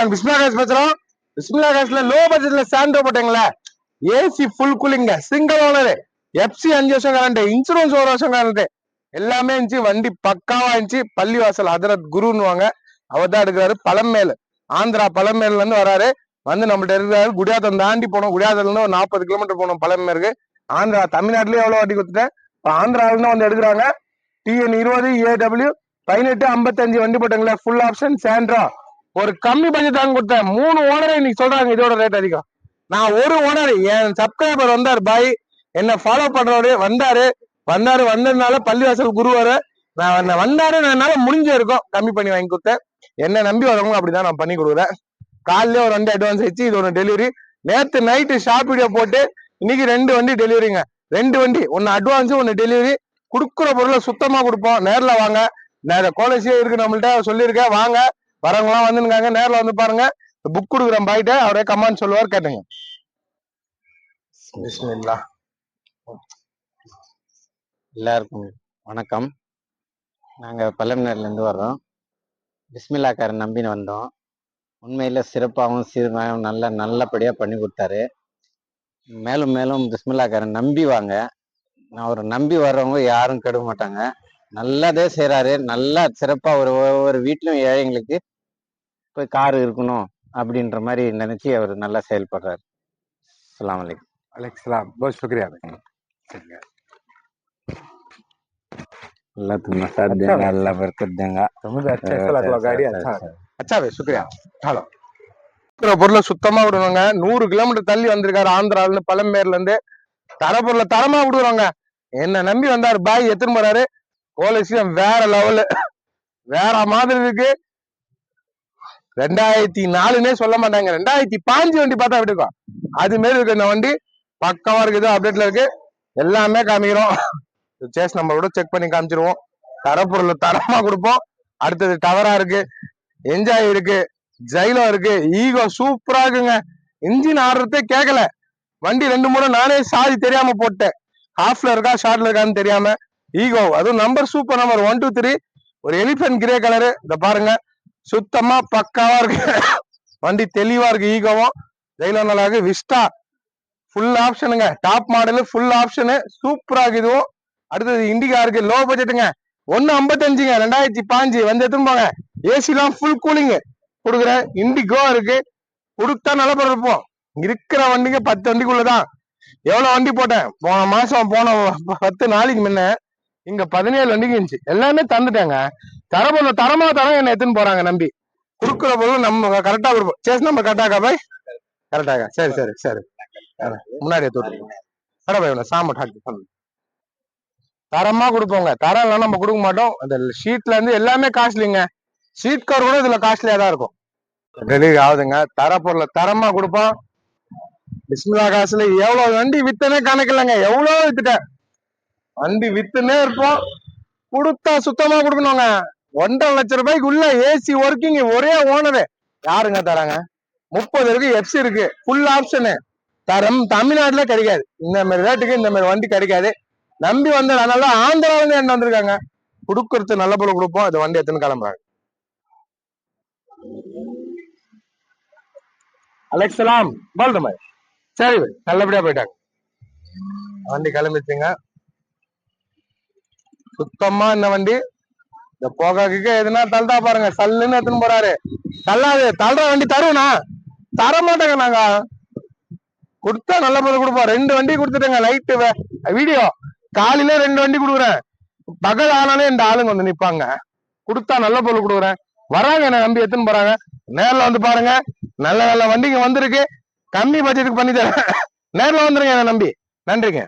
நான் பிஸ்மிலா கேஸ் பேசுறோம். பிஸ்மிலா கேஸ்ல லோ பட்ஜெட்ல சாண்டோ போட்டீங்களா ஏசி ஃபுல் கூலிங்க சிங்கிள் ஓனர் எஃப்சி அஞ்சு வருஷம் கரண்ட் இன்சூரன்ஸ் ஒரு வருஷம் கரண்ட் எல்லாமே இருந்துச்சு. வண்டி பக்காவா இருந்துச்சு. பள்ளிவாசல் ஹதரத் குருன்னுவாங்க. அவர் தான் எடுக்கிறாரு. பழமேல். ஆந்திரா பழமேல இருந்து வராரு. வந்து நம்மள்ட்ட இருக்கிறாரு. குடியாத்தம் தாண்டி போனோம். குடியாத்தல இருந்து ஒரு நாற்பது கிலோமீட்டர் போனோம் பழமேருக்கு ஆந்திரா தமிழ்நாட்டிலேயே எவ்வளவு வண்டி கொடுத்துட்டேன்? இப்போ ஆந்திராவில இருந்து வந்து எடுக்கிறாங்க. டிஎன் இருபது ஏடபிள்யூ பதினெட்டு ஐம்பத்தஞ்சு வண்டி போட்டாங்களே? ஃபுல் ஆப்ஷன் சாண்ட்ரா ஒரு கம்மி பட்ஜெட் தாங்க கொடுத்தேன். மூணு ஓனரை இன்னைக்கு சொல்றாங்க இதோட ரேட் அதிகம். நான் ஒரு ஓனர் என் சப்ஸ்கிரைபர் வந்தார் பாய். என்ன ஃபாலோ பண்றவரு வந்தாரு. வந்தாரு வந்ததுனால பள்ளிவாசல் குருவாரு நான் வந்தாரு நான் என்னால முடிஞ்ச இருக்கும் கம்மி பண்ணி வாங்கி கொடுத்தேன். என்ன நம்பி வரவங்க அப்படிதான் நான் பண்ணி கொடுக்குறேன். காலையில ஒரு ரெண்டு அட்வான்ஸ் ஆயிடுச்சு இது ஒரு டெலிவரி நேத்து நைட்டு ஷாப் வீடியோ போட்டு இன்னைக்கு ரெண்டு வண்டி டெலிவரிங்க ரெண்டு வண்டி ஒன்னு அட்வான்ஸ் ஒன்னு டெலிவரி கொடுக்குற பொருளை சுத்தமா கொடுப்போம். நேர்ல வாங்க. நேர கோலசியே இருக்கு நம்மள்ட்ட சொல்லியிருக்கேன். வாங்க. வரவங்களாம் வந்துருக்காங்க நேரில் வந்து பாருங்க. புக் கொடுக்குறேன் பாய்ட்ட அவரே கமான்னு சொல்லுவார் கேட்டுங்க. பிஸ்மில்லா எல்லாருக்கும் வணக்கம். நாங்கள் பல்லம்னர்லேருந்து வர்றோம். பிஸ்மில்லாக்காரன் நம்பின்னு வந்தோம். உண்மையில் சிறப்பாகவும் சீர்மையாகவும் நல்ல நல்லபடியாக பண்ணி கொடுத்தாரு. மேலும் மேலும் பிஸ்மில்லாக்காரன் நம்பி வாங்க. நான் அவரை நம்பி வர்றவங்க யாரும் கெட மாட்டாங்க. நல்லதே செய்கிறாரு நல்லா சிறப்பாக ஒரு ஒவ்வொரு வீட்லையும் ஏழைங்களுக்கு போய் கார் இருக்கணும் அப்படின்ற மாதிரி நினச்சி அவர் நல்லா செயல்படுறாரு அஸ்ஸலாமு அலைக்கும் அலெக்ஸ்லாம் बहुत शुक्रिया சரிங்க अल्लाह तुम साथ अच्छा देगा भाई। अल्लाह बरकत देगा ரொம்ப अच्छा ऐसा लगा गाड़ी अच्छा अच्छा। अच्छा भाई शुक्रिया ஹலோ இருக்கிற பொருளை சுத்தமா விடுவாங்க நூறு கிலோமீட்டர் தள்ளி வந்திருக்காரு ஆந்திரால இருந்து பழம்பேர்ல இருந்து தர பொருளை தரமா விடுவாங்க என்ன நம்பி வந்தாரு பாய் எத்தனை போறாரு கோலசியம் வேற லெவலு வேற மாதிரி இருக்கு ரெண்டாயிரத்தி நாலுன்னே சொல்ல மாட்டாங்க. ரெண்டாயிரத்தி பாஞ்சு வண்டி பார்த்தா அப்படி இருக்கும்? அது மாரி இருக்கு இந்த வண்டி பக்கமா இருக்குது அப்டேட்ல இருக்கு. எல்லாமே காமிக்கிறோம். சேஸ் கூட செக் பண்ணி காமிச்சிருவோம். தரப்பொருள் தரமா கொடுப்போம். அடுத்தது டவரா இருக்கு. என்ஜாய் இருக்கு. ஜைலோ இருக்கு. ஈகோ சூப்பரா இருக்குங்க. இன்ஜின் ஆடுறதே கேட்கல வண்டி ரெண்டு மூணு நானே சாதி தெரியாம போட்டேன். ஹாஃப்ல இருக்கா ஷார்ட்ல இருக்கான்னு தெரியாம. ஈகோ அதுவும் number super number one two three ஒரு எலிஃபென்ட் கிரே கலரு இதை பாருங்க. சுத்தமா பக்காவா இருக்கு. வண்டி தெளிவா இருக்கு ஈகோவும் ஜெயிலோ நல்லா விஸ்டா ஃபுல் ஆப்ஷனுங்க டாப் மாடலு ஃபுல் ஆப்ஷனு சூப்பரா இருக்கு இதுவும். அடுத்தது இண்டிகா இருக்கு. லோ பட்ஜெட்டுங்க ஒன்னு ஐம்பத்தஞ்சுங்க. ரெண்டாயிரத்தி பாஞ்சு. வந்து எடுத்துன்னு போங்க. ஏசிலாம் ஃபுல் கூலிங்கு கொடுக்குறேன் இண்டிகோ இருக்கு. கொடுத்தா நல்ல பொருள் இருப்போம். இருக்கிற வண்டிங்க பத்து வண்டிக்குள்ளதான் எவ்வளவு வண்டி போட்டேன்? போன மாசம் போன பத்து நாளைக்கு முன்ன இங்க பதினேழு வண்டிக்கு இருந்துச்சு. எல்லாமே தந்துட்டாங்க. தரப்பொருள் தரமா தரம் என்ன எடுத்துன்னு போறாங்க நம்பி. குடுக்குற பொருள் நம்ம கரெக்டா கொடுப்போம் சேஸ் நம்ம கரெக்டாக்கா பாய்? கரெக்டாக்கா சரி சரி சரி. முன்னாடி எடுத்து அட சாம டாக்டர் தரமா கொடுப்போங்க. தரம் எல்லாம் நம்ம கொடுக்க மாட்டோம். அந்த ஷீட்ல இருந்து எல்லாமே காஸ்ட்லிங்க. ஷீட் கவர் கூட இதுல காஸ்ட்லியா தான் இருக்கும். டெலிவரி ஆகுதுங்க. தர பொருளை தரமா கொடுப்போம். பிஸ்மிலா காசுல எவ்வளவு வண்டி வித்தனே கணக்கில்லைங்க. எவ்வளவு வித்துட்டேன். வண்டி வித்துனே இருப்போம். கொடுத்தா சுத்தமா கொடுக்கணுங்க. ஒன்றரை லட்சம் ரூபாய்க்கு உள்ள ஏசி ஒர்க்கிங் ஒரே ஓனரு யாருங்க தராங்க? முப்பது இருக்கு எஃப்சி இருக்கு. ஃபுல் ஆப்ஷனு தரம் தமிழ்நாட்டுல கிடைக்காது. இந்த மாதிரி ரேட்டுக்கு இந்த மாதிரி வண்டி கிடைக்காது. நம்பி வந்த அதனால ஆந்திரால இருந்து என்ன வந்திருக்காங்க. கொடுக்கறது நல்ல போல கொடுப்போம். இந்த வண்டி எத்தனை கிளம்புறாங்க. அலெக்ஸலாம் பால்தமாய் சரி நல்லபடியா போயிட்டாங்க. வண்டி கிளம்பிச்சுங்க. சுத்தமா இந்த வண்டி இந்த போகாக்கு எதுனா தள்ளிட்டா பாருங்க. சல்லுன்னு எடுத்துன்னு போறாரு. தள்ளாது. தள்ளுற வண்டி தருவனா தர மாட்டேங்க நாங்க. கொடுத்தா நல்ல பொருள் கொடுப்போம். ரெண்டு வண்டி கொடுத்துட்டேங்க. Light video. காலையில ரெண்டு வண்டி கொடுக்குறேன். பகல் ஆனாலே இந்த ஆளுங்க வந்து நிப்பாங்க. கொடுத்தா நல்ல பொருள் கொடுக்குறேன். வராங்க என்ன நம்பி எத்துன்னு போறாங்க. நேர்ல வந்து பாருங்க. நல்ல நல்ல வண்டிங்க வந்திருக்கு. கம்மி பட்ஜெட்டுக்கு பண்ணி தரேன். நேர்ல வந்துருங்க என்ன நம்பி. நன்றிங்க.